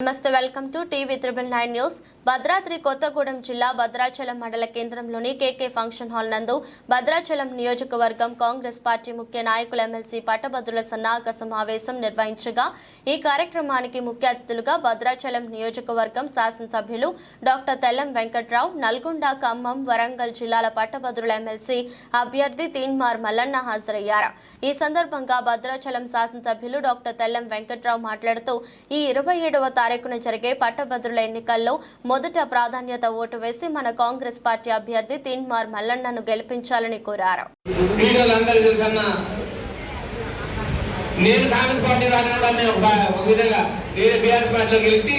నమస్తే welcome to TV triple nine news. Bhadradri Kothagudem జిల్లా భద్రాచలం మండల కేంద్రంలోని కేకే ఫంక్షన్ హాల్ నందు భద్రాచలం నియోజకవర్గం కాంగ్రెస్ పార్టీ ముఖ్య నాయకులు ఎమ్మెల్సీ పట్టభద్రుల సన్నాహక సమావేశం నిర్వహించగా ఈ కార్యక్రమానికి ముఖ్య అతిథులుగా భద్రాచలం నియోజకవర్గం శాసనసభ్యులు డాక్టర్ తెల్లం వెంకట్రావు నల్గొండ ఖమ్మం వరంగల్ జిల్లాల పట్టభద్రుల ఎమ్మెల్సీ అభ్యర్థి తీన్మార్ మల్లన్న హాజరయ్యారు. ఈ సందర్భంగా భద్రాచలం శాసనసభ్యులు డాక్టర్ తెల్లం వెంకట్రావు మాట్లాడుతూ ఈ ఇరవై ఏడవ తారీఖున జరిగే పట్టభద్రుల ఎన్నికల్లో మొదట ప్రాధాన్యత ఓటు వేసి మన కాంగ్రెస్ పార్టీ అభ్యర్థి తీన్మార్ మల్లన్నను గెలిపించాలని కోరారు. నేను కాంగ్రెస్ పార్టీ రానివ్వడాన్ని ఒక విధంగా నేను బీఆర్ఎస్ పార్టీలో గెలిచి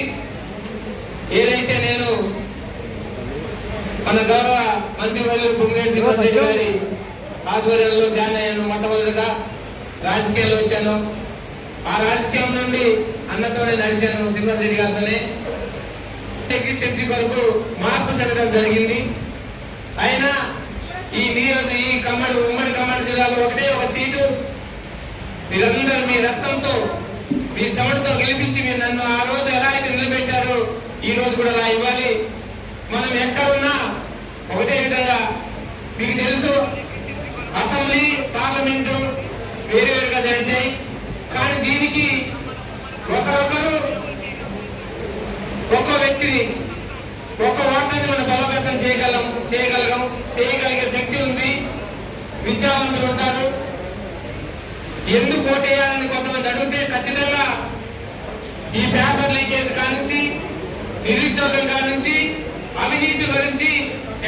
ఏదైతే నేను మన గౌరవ మంత్రివర్యులు పుంగేటి శ్రీనివాసరెడ్డి గారి ఆధ్వర్యంలో జాయిన్ అయ్యాను మొట్టమొదటిగా రాజకీయాల్లో వచ్చాను. ఆ రాజకీయం నుండి అన్నతోనే నడిచాను శ్రీనివాసరెడ్డి గారితోనే. ఎగ్జిస్టెన్సీ కొరకు మార్పు జరగడం జరిగింది. అయినా ఈ నీరు ఈ కమ్మడి ఉమ్మడి కమ్మడి జిల్లాలో ఒకటే ఒక సీటు. మీరందరూ మీ రక్తంతో మీ సమటితో గెలిపించి మీరు నన్ను ఆ రోజు ఎలా అయితే నిలబెట్టారో ఈ రోజు కూడా అలా ఇవ్వాలి మనం ఎక్కడున్నా ఒకటే విధంగా మీకు తెలుసు అసెంబ్లీ పార్లమెంటు వేరే వేరుగా చేసాయి కానీ దీనికి ఒకరొకరు శక్తిని ఒక ఒక్క ఓటాన్ని మనం బలోపేతం చేయగలం చేయగలగం చేయగలిగే శక్తి ఉంది. విద్యావంతులు ఉంటారు. ఎందుకు ఓటేయాలని కొంతమంది అడిగితే ఖచ్చితంగా ఈ పేపర్ లీకేజ్ కానుంచి నిరుద్యోగం కానుంచి అవినీతి గురించి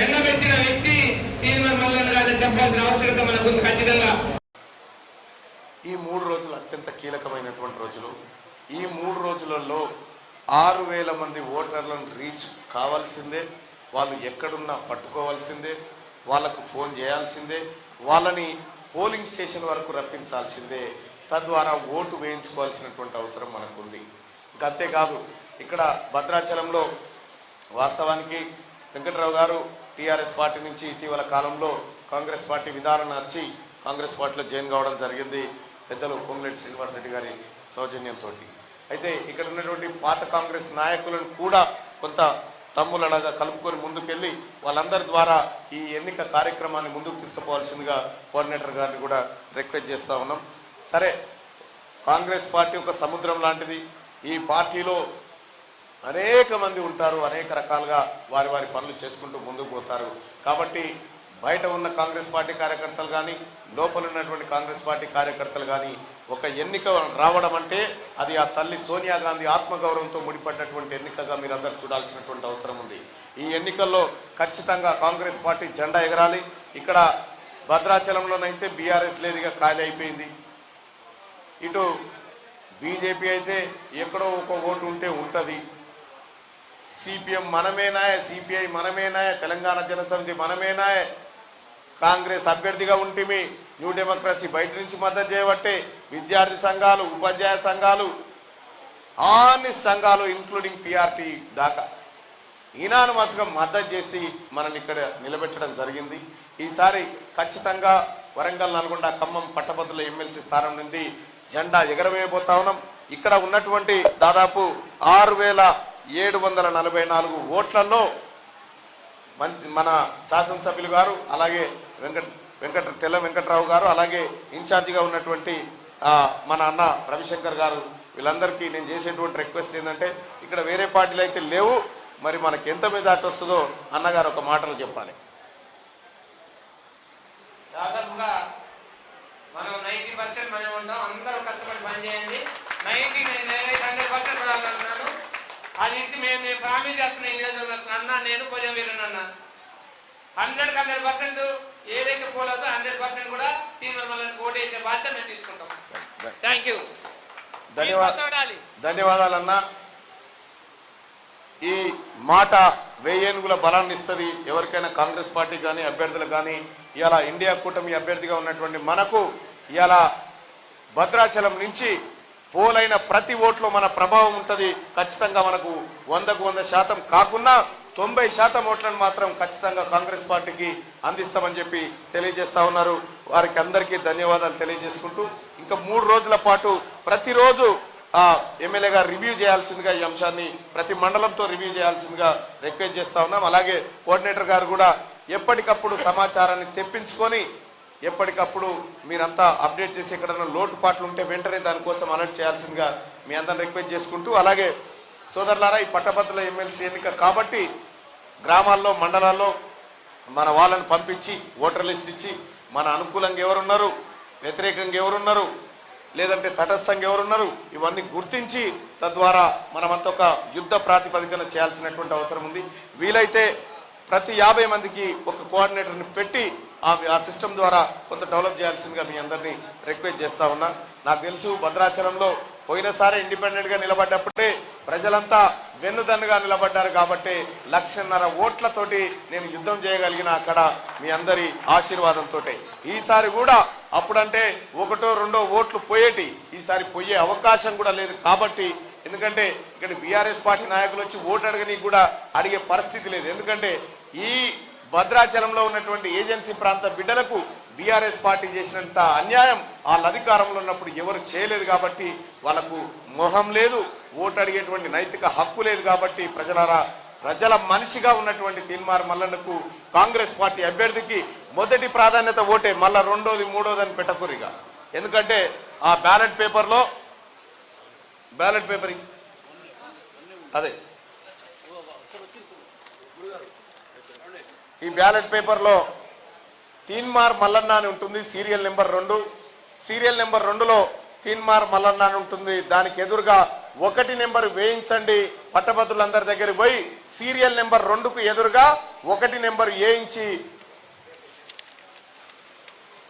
ఎండబెట్టిన వ్యక్తి తీర్మాన్ మల్లన్న గారిని చెప్పాల్సిన ఆవశ్యకత మనకుంది ఖచ్చితంగా. ఈ మూడు రోజులు అత్యంత కీలకమైనటువంటి రోజులు. ఈ మూడు రోజులలో ఆరు వేల మంది ఓటర్లను రీచ్ కావాల్సిందే వాళ్ళు ఎక్కడున్నా పట్టుకోవాల్సిందే వాళ్ళకు ఫోన్ చేయాల్సిందే వాళ్ళని పోలింగ్ స్టేషన్ వరకు రప్పించాల్సిందే. తద్వారా ఓటు వేయించుకోవాల్సినటువంటి అవసరం మనకుంది. ఇంకా అంతేకాదు ఇక్కడ భద్రాచలంలో వాస్తవానికి వెంకట్రావు గారు టీఆర్ఎస్ పార్టీ నుంచి ఇటీవల కాలంలో కాంగ్రెస్ పార్టీ విధానం నచ్చి కాంగ్రెస్ పార్టీలో జాయిన్ కావడం జరిగింది. పెద్దలు కొమ్మిరెడ్డి శ్రీనివాసరెడ్డి గారి సౌజన్యంతో అయితే ఇక్కడ ఉన్నటువంటి పాత కాంగ్రెస్ నాయకులను కూడా కొంత తమ్ములనగా కలుపుకొని ముందుకెళ్ళి వాళ్ళందరి ద్వారా ఈ ఎన్నిక కార్యక్రమాన్ని ముందుకు తీసుకుపోవాల్సిందిగా కోఆర్డినేటర్ గారిని కూడా రిక్వెస్ట్ చేస్తూ ఉన్నాం. సరే కాంగ్రెస్ పార్టీ ఒక సముద్రం లాంటిది. ఈ పార్టీలో అనేక మంది ఉంటారు అనేక రకాలుగా వారి వారి పనులు చేసుకుంటూ ముందుకు పోతారు. కాబట్టి బయట ఉన్న కాంగ్రెస్ పార్టీ కార్యకర్తలు కానీ లోపల ఉన్నటువంటి కాంగ్రెస్ పార్టీ కార్యకర్తలు కానీ ఒక ఎన్నిక రావడం అంటే అది ఆ తల్లి సోనియా గాంధీ ఆత్మగౌరవంతో ముడిపడ్డటువంటి ఎన్నికగా మీరు చూడాల్సినటువంటి అవసరం ఉంది. ఈ ఎన్నికల్లో ఖచ్చితంగా కాంగ్రెస్ పార్టీ జెండా ఎగరాలి. ఇక్కడ భద్రాచలంలోనైతే బీఆర్ఎస్ లేదుగా ఖాళీ అయిపోయింది. ఇటు బీజేపీ అయితే ఎక్కడో ఒక ఓటు ఉంటే ఉంటుంది. సిపిఎం మనమేనాయ సిపిఐ మనమేనాయ తెలంగాణ జనసమితి మనమేనాయ కాంగ్రెస్ అభ్యర్థిగా ఉంటిమి. న్యూ డెమోక్రసీ బయట నుంచి మద్దతు చేయబట్టే విద్యార్థి సంఘాలు ఉపాధ్యాయ సంఘాలు అన్ని సంఘాలు ఇంక్లూడింగ్ పిఆర్టీ దాకా ఈనానుమాసంగా మద్దతు చేసి మనల్ని ఇక్కడ నిలబెట్టడం జరిగింది. ఈసారి ఖచ్చితంగా వరంగల్ నల్గొండ ఖమ్మం పట్టభద్రుల ఎమ్మెల్సీ స్థానం నుండి జెండా ఎగరవేయబోతా ఉన్నాం. ఇక్కడ ఉన్నటువంటి దాదాపు ఆరు వేల ఏడు వందల నలభై నాలుగు ఓట్లలో మన శాసనసభ్యులు గారు అలాగే వెంకట వెంకట తెల్ల వెంకట్రావు గారు అలాగే ఇన్ఛార్జిగా ఉన్నటువంటి మన అన్న రవిశంకర్ గారు వీళ్ళందరికీ నేను చేసేటువంటి రిక్వెస్ట్ ఏంటంటే ఇక్కడ వేరే పార్టీలు అయితే లేవు మరి మనకి ఎంత మెజార్టీ వస్తుందో అన్నగారు ఒక మాటలు చెప్పాలి. దాదాపుగా మనం నైన్టీ పర్సెంట్ మనం ఉంటాం అందరూ కష్టపడి నైన్టీ నైన్ హండ్రెడ్ పర్సెంట్ రావాలన్నాను అది ఇచ్చి మేము నేను ప్రామిస్ చేస్తున్నా ఈ అన్న నేను కొంచెం వీరను అన్న. హండ్రెడ్ హండ్రెడ్ పర్సెంట్ ఏదైతే పోలేదో హండ్రెడ్ పర్సెంట్ కూడా మళ్ళీ ఓటు వేసే బాధ్యత మేము తీసుకుంటాం. థ్యాంక్ యూ ధన్యవాదాలు ధన్యవాదాలన్నా. ఈ మాట వెయ్యేనుగుల బలాన్ని ఇస్తుంది ఎవరికైనా కాంగ్రెస్ పార్టీ కానీ అభ్యర్థులకు కానీ ఇవాళ ఇండియా కూటమి అభ్యర్థిగా ఉన్నటువంటి మనకు ఇవాళ భద్రాచలం నుంచి పోలైన ప్రతి ఓట్లో మన ప్రభావం ఉంటుంది. ఖచ్చితంగా మనకు వందకు వంద శాతం కాకుండా తొంభై శాతం ఓట్లను మాత్రం ఖచ్చితంగా కాంగ్రెస్ పార్టీకి అందిస్తామని చెప్పి తెలియజేస్తా ఉన్నారు. వారికి అందరికీ ధన్యవాదాలు తెలియజేసుకుంటూ ఇంకా మూడు రోజుల పాటు ప్రతిరోజు ఆ ఎమ్మెల్యే గారు రివ్యూ చేయాల్సిందిగా ఈ అంశాన్ని ప్రతి మండలంతో రివ్యూ చేయాల్సిందిగా రిక్వెస్ట్ చేస్తా ఉన్నాం. అలాగే కోఆర్డినేటర్ గారు కూడా ఎప్పటికప్పుడు సమాచారాన్ని తెప్పించుకొని ఎప్పటికప్పుడు మీరంతా అప్డేట్ చేసి ఎక్కడైనా లోటుపాట్లు ఉంటే వెంటనే దానికోసం అలర్ట్ చేయాల్సిందిగా మీ అందరిని రిక్వెస్ట్ చేసుకుంటూ అలాగే సోదరులారా ఈ పట్టభద్రుల ఎమ్మెల్సీ ఎన్నిక కాబట్టి గ్రామాల్లో మండలాల్లో మన వాళ్ళని పంపించి ఓటర్ లిస్ట్ ఇచ్చి మన అనుకూలంగా ఎవరున్నారు వ్యతిరేకంగా ఎవరున్నారు లేదంటే తటస్థంగా ఎవరున్నారు ఇవన్నీ గుర్తించి తద్వారా మనమంతా ఒక యుద్ధ ప్రాతిపదికన చేయాల్సినటువంటి అవసరం ఉంది. వీలైతే ప్రతి యాభై మందికి ఒక కోఆర్డినేటర్ని పెట్టి ఆ ఆ సిస్టమ్ ద్వారా కొంత డెవలప్ చేయాల్సిందిగా మీ అందరినీ రిక్వెస్ట్ చేస్తా ఉన్నా. నాకు తెలుసు భద్రాచలంలో పోయినసారి ఇండిపెండెంట్గా నిలబడ్డప్పుడే ప్రజలంతా వెన్నుదన్నుగా నిలబడ్డారు కాబట్టి లక్షన్నర ఓట్లతోటి నేను యుద్ధం చేయగలిగిన అక్కడ మీ అందరి ఆశీర్వాదంతో ఈసారి కూడా అప్పుడంటే ఒకటో రెండో ఓట్లు పోయేటి ఈసారి పోయే అవకాశం కూడా లేదు కాబట్టి ఎందుకంటే ఇక్కడ బీఆర్ఎస్ పార్టీ నాయకులు వచ్చి ఓటు అడగని కూడా అడిగే పరిస్థితి లేదు. ఎందుకంటే ఈ భద్రాచలంలో ఉన్నటువంటి ఏజెన్సీ ప్రాంత బిడ్డలకు బీఆర్ఎస్ పార్టీ చేసినంత అన్యాయం వాళ్ళ అధికారంలో ఉన్నప్పుడు ఎవరు చేయలేదు కాబట్టి వాళ్ళకు మొహం లేదు. ఓటు అడిగేటువంటి నైతిక హక్కు లేదు కాబట్టి ప్రజలారా ప్రజల మనిషిగా ఉన్నటువంటి తీన్మార్ మల్లన్నకు కాంగ్రెస్ పార్టీ అభ్యర్థికి మొదటి ప్రాధాన్యత ఓటే మళ్ళా రెండోది మూడోది అని పెట్టకూరిగా ఎందుకంటే ఆ బ్యాలెట్ పేపర్లో బ్యాలెట్ పేపర్ అదే. ఈ బ్యాలెట్ పేపర్లో తీన్మార్ మల్లన్న అని ఉంటుంది సీరియల్ నెంబర్ రెండు. సీరియల్ నెంబర్ రెండులో తీన్మార్ మల్లన్న అని ఉంటుంది దానికి ఎదురుగా ఒకటి నెంబర్ వేయించండి. పట్టభద్రులందరి దగ్గర పోయి సీరియల్ నెంబర్ రెండుకు ఎదురుగా ఒకటి నెంబర్ వేయించి